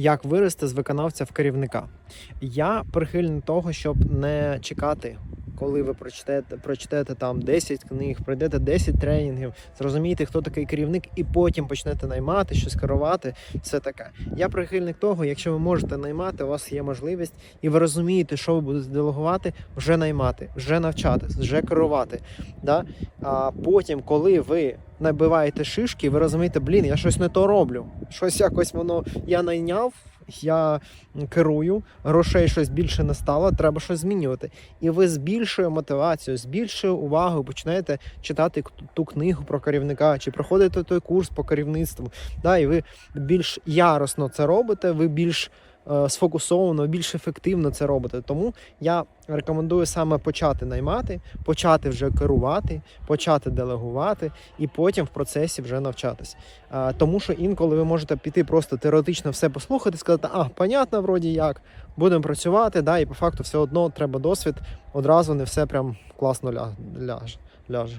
як вирости з виконавця в керівника. Я прихильний того, щоб не чекати, коли ви прочитаєте, прочитаєте там 10 книг, пройдете 10 тренінгів, зрозумієте, хто такий керівник, і потім почнете наймати, щось керувати. Все таке. Я прихильник того, якщо ви можете наймати, у вас є можливість, і ви розумієте, що ви будете делегувати, вже наймати, вже навчатись, вже керувати. Да? А потім, коли ви набиваєте шишки, ви розумієте, блін, я щось не то роблю. Щось якось воно я найняв, я керую, грошей щось більше не стало, треба щось змінювати. І ви з більшою мотивацією, з більшою увагою починаєте читати ту книгу про керівника, чи проходите той курс по керівництву. Да, і ви більш яросно це робите, ви більш сфокусовано, більш ефективно це робите. Тому я рекомендую саме почати наймати, почати вже керувати, почати делегувати і потім в процесі вже навчатись. Тому що інколи ви можете піти просто теоретично все послухати, сказати, а, понятно, вроді як, будемо працювати, да, і по факту все одно треба досвід, одразу не все прям класно ля- ляже.